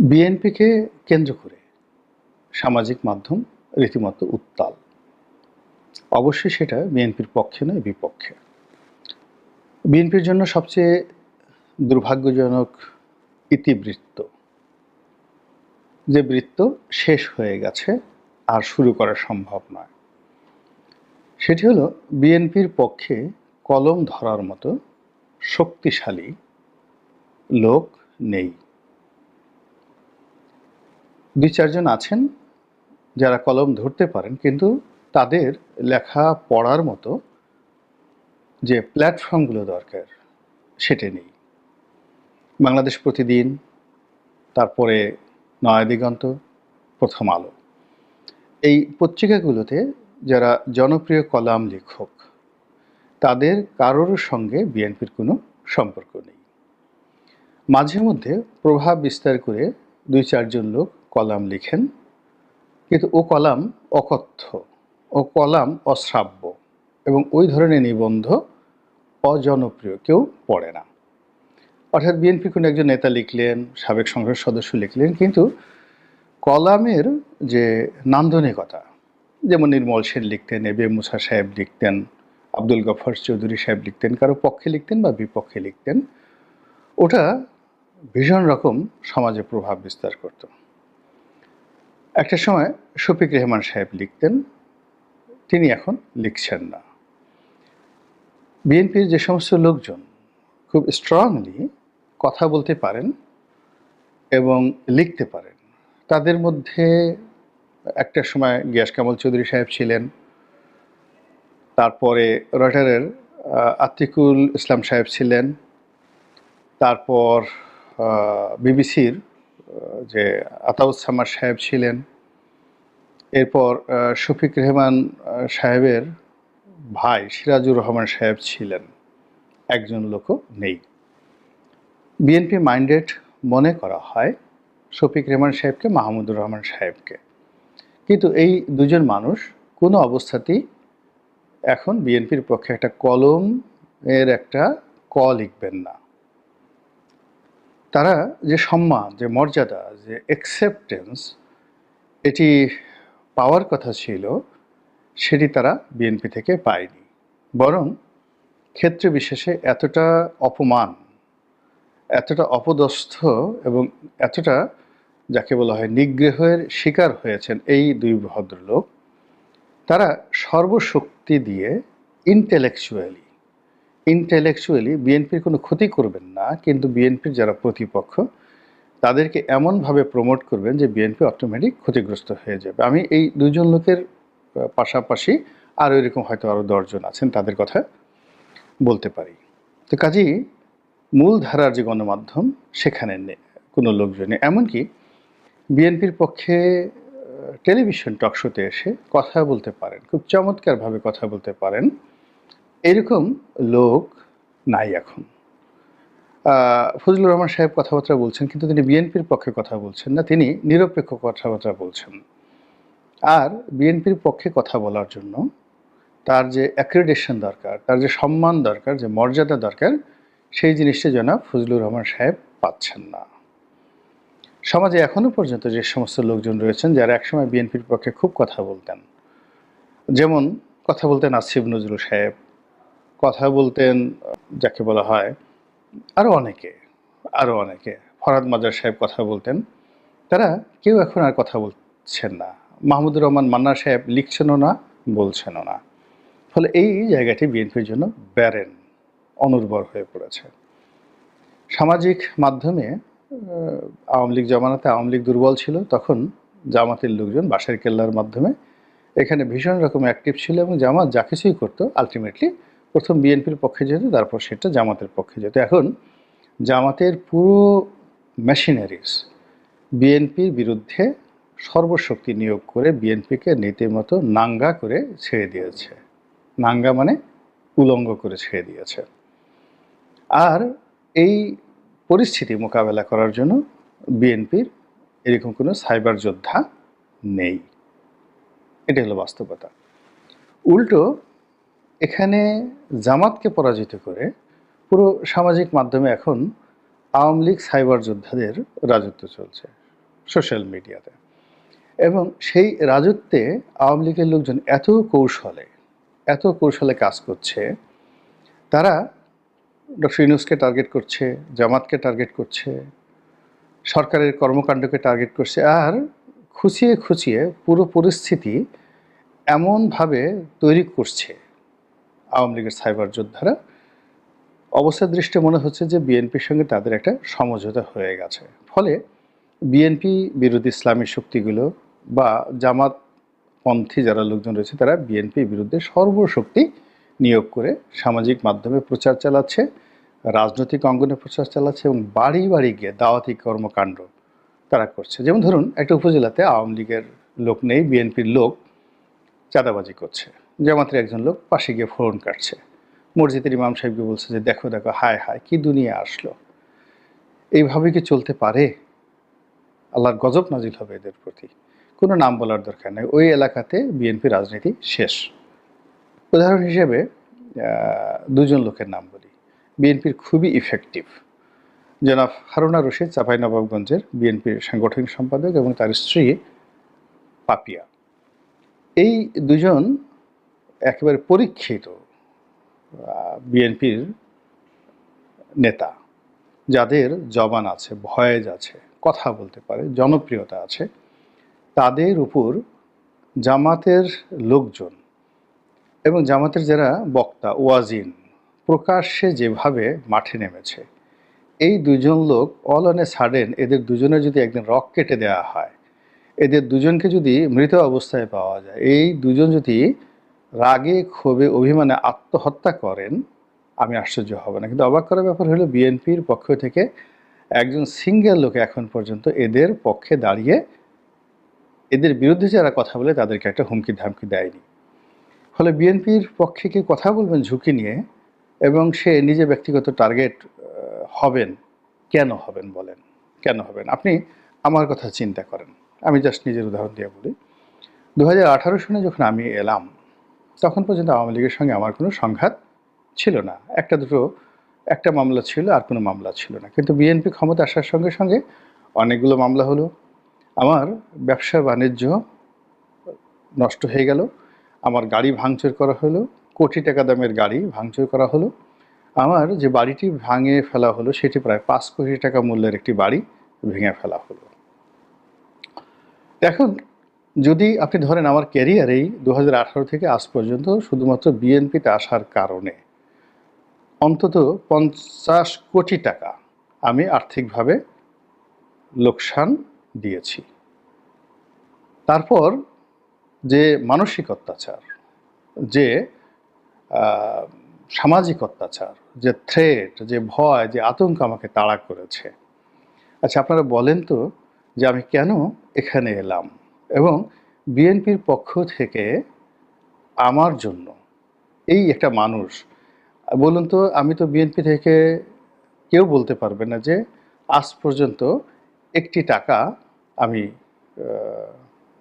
বিএনপিকে কেন্দ্র করে সামাজিক মাধ্যম রীতিমতো উত্তাল। অবশ্যই সেটা বিএনপির পক্ষে নয়, বিপক্ষে। বিএনপির জন্য সবচেয়ে দুর্ভাগ্যজনক ইতিবৃত্ত। যে বৃত্ত শেষ হয়ে গেছে আর শুরু করা সম্ভব নয়। সেটি হলো বিএনপির পক্ষে কলম ধরার মতো শক্তিশালী লোক নেই। দুই চারজন আছেন, যারা কলম ধরতে পারেন, কিন্তু তাদের লেখা পড়ার মতো যে প্ল্যাটফর্মগুলো দরকার, সেটা নেই। বাংলাদেশ প্রতিদিন, তারপরে নয়াদিগন্ত প্রথম আলো। এই পত্রিকাগুলোতে যারা জনপ্রিয় কলাম লেখক, তাদের কারোর সঙ্গে বিএনপির কোনো সম্পর্ক নেই। মাঝে মধ্যে প্রভাব বিস্তার করে দুই চারজন লোক কলাম লিখেন, কিন্তু ও কলাম অকথ্য, ও কলাম অশ্রাব্য এবং ওই ধরনের নিবন্ধ অজনপ্রিয়, কেউ পড়ে না। অর্থাৎ বিএনপি কোনো একজন নেতা লিখলেন, সাবেক সংসদ সদস্য লিখলেন, কিন্তু কলামের যে নান্দনিকতা, যেমন নির্মল সেন লিখতেন এবে মুসা সাহেব লিখতেন, আব্দুল গফর চৌধুরী সাহেব লিখতেন, কারও পক্ষে লিখতেন বা বিপক্ষে লিখতেন, ওটা ভীষণ রকম সমাজে প্রভাব বিস্তার করত। একটা সময় শফিক রেহমান সাহেব লিখতেন, তিনি এখন লিখছেন না। বিএনপির যে সমস্ত লোকজন খুব স্ট্রংলি কথা বলতে পারেন এবং লিখতে পারেন, তাদের মধ্যে একটা সময় গিয়াস কামাল চৌধুরী সাহেব ছিলেন, তারপরে রয়টারের আতিকুল ইসলাম সাহেব ছিলেন, তারপর বিবিসির যে আতাউস সামার সাহেব ছিলেন। এরপর শফিক রেহমান সাহেবের ভাই সিরাজুর রহমান সাহেব ছিলেন। একজন লোকও নেই। বিএনপি মাইন্ডেড মনে করা হয় শফিক রেহমান সাহেবকে, মাহমুদুর রহমান সাহেবকে। কিন্তু এই দুজন মানুষ কোনো অবস্থাতেই এখন বিএনপির পক্ষে একটা কলম এর একটা ক লিখবেন না। তারা যে সম্মান, যে মর্যাদা, যে অ্যাকসেপ্টেন্স এটি পাওয়ার কথা ছিল, সেটি তারা বিএনপি থেকে পায়নি। বরং ক্ষেত্র বিশেষে এতটা অপমান, এতটা অপদস্থ এবং এতটা যাকে বলা হয় নিগ্রহের শিকার হয়েছেন এই দুই ভদ্রলোক, তারা সর্বশক্তি দিয়ে ইন্টেলেকচুয়ালি ইন্টেলেকচুয়ালি বিএনপির কোনো ক্ষতি করবেন না, কিন্তু বিএনপির যারা প্রতিপক্ষ, তাদেরকে এমনভাবে প্রমোট করবেন যে বিএনপি অটোমেটিক ক্ষতিগ্রস্ত হয়ে যাবে। আমি এই দুজন লোকের পাশাপাশি আরও এরকম হয়তো আরও দশজন আছেন, তাদের কথা বলতে পারি। তো কাজেই মূল ধারার যে গণমাধ্যম, সেখানে নেই কোনো লোকজন নেই। এমনকি বিএনপির পক্ষে টেলিভিশন টকশোতে এসে কথা বলতে পারেন, খুব চমৎকারভাবে কথা বলতে পারেন। এরকম লোক নাই এখন। ফজলুর রহমান সাহেব কথাবার্তা বলছেন, কিন্তু তিনি বিএনপির পক্ষে কথা বলছেন না, তিনি নিরপেক্ষ কথাবার্তা বলছেন। আর বিএনপির পক্ষে কথা বলার জন্য তার যে অ্যাক্রেডিটেশন দরকার, তার যে সম্মান দরকার, যে মর্যাদা দরকার, সেই জিনিসটা জনাব ফজলুর রহমান সাহেব পাচ্ছেন না। সমাজে এখনও পর্যন্ত যে সমস্ত লোকজন রয়েছেন, যারা একসময় বিএনপির পক্ষে খুব কথা বলতেন, যেমন কথা বলতেন আসিফ নজরুল সাহেব কথা বলতেন, যাকে বলা হয় আরও অনেকে আরও অনেকে। ফরাদ মাজার সাহেব কথা বলতেন। তারা কেউ এখন আর কথা বলছেন না। মাহমুদুর রহমান মান্না সাহেব লিখছেনও না, বলছেনও না। ফলে এই জায়গাটি বিএনপির জন্য ব্যারেন, অনুর্বর হয়ে পড়েছে। সামাজিক মাধ্যমে আওয়ামী লীগ জমানাতে আওয়ামী লীগ দুর্বল ছিল, তখন জামাতের লোকজন বাসার কেল্লার মাধ্যমে এখানে ভীষণ রকম অ্যাক্টিভ ছিল এবং জামাত যা কিছুই করতো আলটিমেটলি প্রথম বিএনপির পক্ষে যেত তারপর সেটা জামাতের পক্ষে যেত এখন জামাতের পুরো মেশিনারিজ বিএনপির বিরুদ্ধে সর্বশক্তি নিয়োগ করে বিএনপিকে নীতিমতো নাঙ্গা করে ছেড়ে দিয়েছে। নাঙ্গা মানে উলঙ্গ করে ছেড়ে দিয়েছে। আর এই পরিস্থিতি মোকাবেলা করার জন্য বিএনপির এরকম কোনো সাইবার যোদ্ধা নেই। এটা হলো বাস্তবতা। উল্টো এখানে জামাতকে পরাজিত করে পুরো সামাজিক মাধ্যমে এখন আওয়ামী লীগ সাইবার যোদ্ধাদের রাজত্ব চলছে সোশ্যাল মিডিয়াতে। এবং সেই রাজত্বে আওয়ামী লীগের লোকজন এত কৌশলে এত কৌশলে কাজ করছে, তারা ডক্টর ইউনুসকে টার্গেট করছে, জামাতকে টার্গেট করছে, সরকারের কর্মকাণ্ডকে টার্গেট করছে, আর খুঁচিয়ে খুঁচিয়ে পুরো পরিস্থিতি এমনভাবে তৈরি করছে আওয়ামী লীগের সাইবার যোদ্ধারা অবস্থার দৃষ্টি মনে হচ্ছে যে বিএনপির সঙ্গে তাদের একটা সমঝোতা হয়ে গেছে। ফলে বিএনপি বিরোধী ইসলামী শক্তিগুলো বা জামাত পন্থী যারা লোকজন রয়েছে, তারা বিএনপির বিরুদ্ধে সর্বশক্তি নিয়োগ করে সামাজিক মাধ্যমে প্রচার চালাচ্ছে, রাজনৈতিক অঙ্গনে প্রচার চালাচ্ছে এবং বাড়ি বাড়ি গিয়ে দাওয়াতি কর্মকাণ্ড তারা করছে। যেমন ধরুন, একটা উপজেলাতে আওয়ামী লীগের লোক নেই, বিএনপির লোক চাঁদাবাজি করছে। জামাতের একজন লোক পাশে গিয়ে ফোন কাটছে। মসজিদের ইমাম সাহেবকে বলছে যে, দেখো দেখো, হায় হায়, কি দুনিয়া আসলো। এইভাবে কি চলতে পারে? আল্লাহর গজব নাজিল হবে এদের প্রতি। কোনো নাম বলার দরকার নেই। ওই এলাকাতে বিএনপি রাজনীতি শেষ। উদাহরণ হিসেবে দুজন লোকের নাম বলি। বিএনপির খুবই ইফেক্টিভ জনাব হারুনা রশিদ চাঁপাইনবাবগঞ্জের বিএনপির সাংগঠনিক সম্পাদক এবং তার স্ত্রী পাপিয়া। এই দুজন একেবারে পরীক্ষিত বিএনপির নেতা, যাদের জবান আছে, ভয়েজ আছে, কথা বলতে পারে, জনপ্রিয়তা আছে, তাদের উপর জামাতের লোকজন এবং জামাতের যারা বক্তা, ওয়াজিন, প্রকাশ্যে যেভাবে মাঠে নেমেছে, এই দুজন লোক অল অন এ সাডেন এদের দুজনের যদি একদিন রক কেটে দেওয়া হয়, এদের দুজনকে যদি মৃত অবস্থায় পাওয়া যায়, এই দুজন যদি রাগে, ক্ষোভে, অভিমানে আত্মহত্যা করেন, আমি আশ্চর্য হব না। কিন্তু অবাক করার ব্যাপার হলো, বিএনপির পক্ষ থেকে একজন সিঙ্গেল লোক এখন পর্যন্ত এদের পক্ষে দাঁড়িয়ে, এদের বিরুদ্ধে যারা কথা বলে, তাদেরকে একটা হুমকি ধামকি দেয়নি। ফলে বিএনপির পক্ষে কি কথা বলবেন ঝুঁকি নিয়ে, এবং সে নিজে ব্যক্তিগত টার্গেট হবেন, কেন হবেন বলেন? কেন হবেন? আপনি আমার কথা চিন্তা করেন। আমি জাস্ট নিজের উদাহরণ দিয়ে বলি। দু হাজার আঠারো সনে যখন আমি এলাম তখন পর্যন্ত আওয়ামী লীগের সঙ্গে আমার কোনো সংঘাত ছিল না। একটা দুটো, একটা মামলা ছিল আর কোনো মামলা ছিল না। কিন্তু বিএনপি ক্ষমতা আসার সঙ্গে সঙ্গে অনেকগুলো মামলা হলো। আমার ব্যবসা বাণিজ্য নষ্ট হয়ে গেল। আমার গাড়ি ভাঙচুর করা হলো। কোটি টাকা দামের গাড়ি ভাঙচুর করা হলো। আমার যে বাড়িটি ভাঙে ফেলা হলো, সেটি প্রায় পাঁচ কোটি টাকা মূল্যের একটি বাড়ি ভেঙে ফেলা হলো। এখন যদি আপনি ধরেন আমার ক্যারিয়ারেই দু হাজার আঠারো থেকে আজ পর্যন্ত শুধুমাত্র বিএনপিতে আসার কারণে অন্তত পঞ্চাশ কোটি টাকা আমি আর্থিকভাবে লোকসান দিয়েছি। তারপর যে মানসিক অত্যাচার, যে সামাজিক অত্যাচার, যে থ্রেট যে ভয়, যে আতঙ্ক আমাকে তাড়া করেছে। আচ্ছা আপনারা বলেন তো যে আমি কেন এখানে এলাম? এবং বিএনপির পক্ষ থেকে আমার জন্য এই একটা মানুষ, বলুন তো, আমি তো বিএনপি থেকে কেউ বলতে পারবে না যে আজ পর্যন্ত একটি টাকা আমি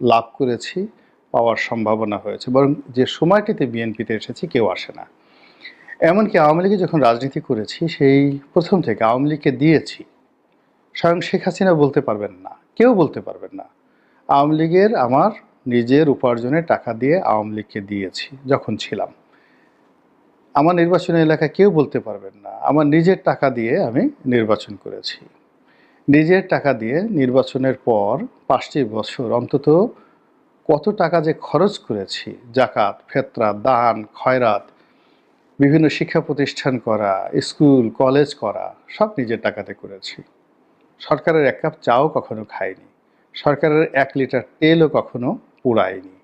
লাভ করেছি, পাওয়ার সম্ভাবনা হয়েছে, বরং যে সময়টিতে বিএনপিতে এসেছি কেউ আসে না। এমনকি আওয়ামী লীগে যখন রাজনীতি করেছি, সেই প্রথম থেকে আওয়ামী লীগকে দিয়েছি, স্বয়ং শেখ হাসিনা বলতে পারবেন না, কেউ বলতে পারবেন না। আওয়ামী লীগের আমার নিজের উপার্জনের টাকা দিয়ে আওয়ামী লীগকে দিয়েছি, যখন ছিলাম। আমার নির্বাচনী এলাকায় কেউ বলতে পারবেন না, আমার নিজের টাকা দিয়ে আমি নির্বাচন করেছি। নিজের টাকা দিয়ে নির্বাচনের পর পাঁচটি বছর অন্তত কত টাকা যে খরচ করেছি, জাকাত, ফেতরা, দান, খয়রাত, বিভিন্ন শিক্ষা প্রতিষ্ঠান করা, স্কুল, কলেজ করা, সব নিজের টাকাতে করেছি। সরকারের এক কাপ চাও কখনো খাইনি সরকারের এক লিটার তেলও কখনো পুড়ায়নি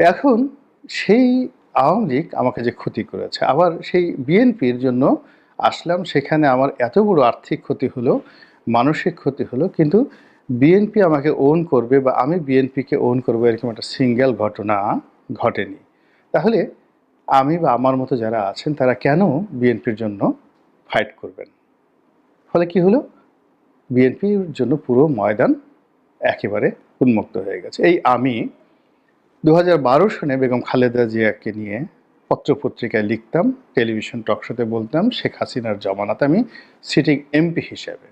এখন সেই আওয়ামী লীগ আমাকে যে ক্ষতি করেছে, আবার সেই বিএনপির জন্য আসলাম, সেখানে আমার এত বড় আর্থিক ক্ষতি হলো, মানসিক ক্ষতি হলো, কিন্তু বিএনপি আমাকে ওন করবে বা আমি বিএনপিকে ওন করব এরকম একটা সিঙ্গেল ঘটনা ঘটেনি। তাহলে আমি বা আমার মতো যারা আছেন, তারা কেন বিএনপির জন্য ফাইট করবেন? ফলে কি হলো? বিএনপির জন্য পুরো ময়দান একেবারে উন্মুক্ত হয়ে গেছে। এই আমি দু হাজার সনে বেগম খালেদা জিয়াকে নিয়ে পত্রপত্রিকায় লিখতাম, টেলিভিশন টকশোতে বলতাম, শেখ হাসিনার জমানাতে আমি সিটিং এমপি হিসেবে।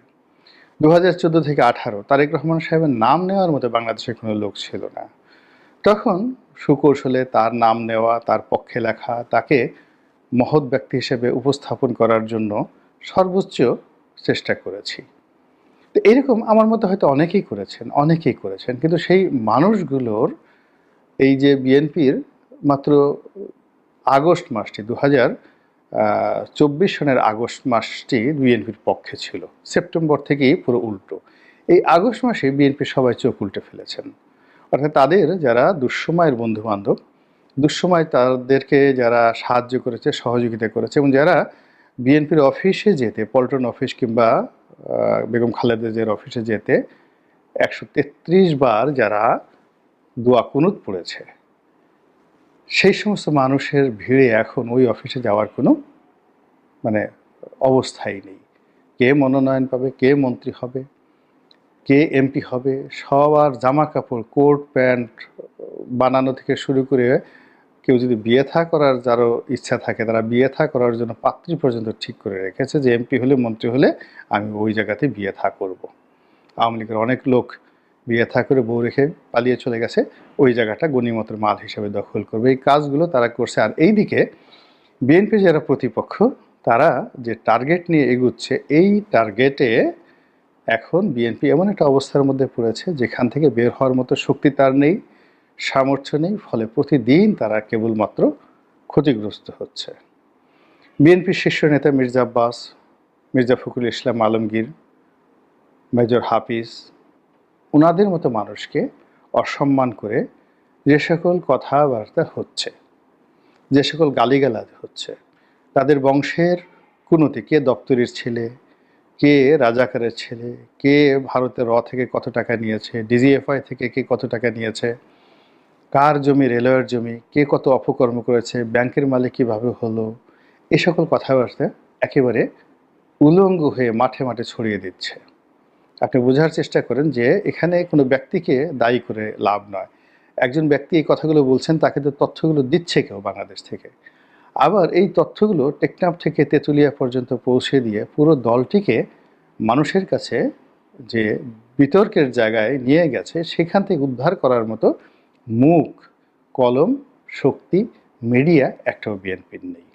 দু হাজার চোদ্দ থেকে আঠারো, তারেক রহমান সাহেবের নাম নেওয়ার মতো বাংলাদেশে কোনো লোক ছিল না। তখন সুকৌশলে তার নাম নেওয়া, তার পক্ষে লেখা, তাকে মহৎ ব্যক্তি হিসেবে উপস্থাপন করার জন্য সর্বোচ্চ চেষ্টা করেছি। তো এরকম আমার মতো হয়তো অনেকেই করেছেন অনেকেই করেছেন। কিন্তু সেই মানুষগুলোর এই যে বিএনপির মাত্র আগস্ট মাসটি দু হাজার চব্বিশ সনের আগস্ট মাসটি বিএনপির পক্ষে ছিল। সেপ্টেম্বর থেকেই পুরো উল্টো। এই আগস্ট মাসে বিএনপি সবাই চোখ উল্টে ফেলেছেন। অর্থাৎ তাদের যারা দুঃসময়ের বন্ধু বান্ধব দুঃসময় তাদেরকে যারা সাহায্য করেছে, সহযোগিতা করেছে এবং যারা বিএনপির অফিসে যেতে, পল্টন অফিস কিংবা বেগম খালেদা জিয়ার অফিসে যেতে একশো তেত্রিশ বার যারা দোয়া কুনুত পড়েছে। সেই সমস্ত মানুষের ভিড়ে এখন ওই অফিসে যাওয়ার কোনো মানে অবস্থাই নেই। কে মনোনয়ন পাবে, কে মন্ত্রী হবে, কে এমপি হবে, সবার জামা কাপড় কোট, প্যান্ট বানানো থেকে শুরু করে কেউ যদি বিয়ে থা করার যারও ইচ্ছা থাকে, তারা বিয়ে থা করার জন্য পাত্রী পর্যন্ত ঠিক করে রেখেছে যে, এমপি হলে, মন্ত্রী হলে আমি ওই জায়গাতে বিয়ে থা করব। আওয়ামী লীগের অনেক লোক বিয়ে থা করে বউ রেখে পালিয়ে চলে গেছে, ওই জায়গাটা গণিমতের মাল হিসেবে দখল করবে। এই কাজগুলো তারা করছে। আর এইদিকে বিএনপি যারা প্রতিপক্ষ, তারা যে টার্গেট নিয়ে এগুচ্ছে, এই টার্গেটে এখন বিএনপি এমন একটা অবস্থার মধ্যে পড়েছে, যেখান থেকে বের হওয়ার মতো শক্তি তার নেই। সামর্থ্য নেই, ফলে প্রতিদিন তারা কেবলমাত্র ক্ষতিগ্রস্ত হচ্ছে। বিএনপির শীর্ষ নেতা মির্জা আব্বাস, মির্জা ফখরুল ইসলাম আলমগীর, মেজর হাফিজ ওনাদের মতো মানুষকে অসম্মান করে যে সকল কথাবার্তা হচ্ছে, যে সকল গালিগালাজ হচ্ছে, তাদের বংশের কুনতি, কে দপ্তরের ছেলে, কে রাজাকারের ছেলে, কে ভারতের র থেকে কত টাকা নিয়েছে, ডিজিএফআই থেকে কে কত টাকা নিয়েছে কার জমি, রেলওয়ের জমি, কে কত অপকর্ম করেছে, ব্যাংকের মালিক কীভাবে হলো এই সকল কথাবার্তা একেবারে উলঙ্গ হয়ে মাঠে মাঠে ছড়িয়ে দিচ্ছে। আপনি বোঝার চেষ্টা করেন যে এখানে কোনো ব্যক্তিকে দায়ী করে লাভ নয়। একজন ব্যক্তি এই কথাগুলো বলছেন, তাকে তো তথ্যগুলো দিচ্ছে কেউ বাংলাদেশ থেকে। আবার এই তথ্যগুলো টেকনাফ থেকে তেঁতুলিয়া পর্যন্ত পৌঁছে দিয়ে পুরো দলটিকে মানুষের কাছে যে বিতর্কের জায়গায় নিয়ে গেছে, সেখান থেকে উদ্ধার করার মতো মুখ কলম শক্তি মিডিয়া একটাও বিএনপির নেই।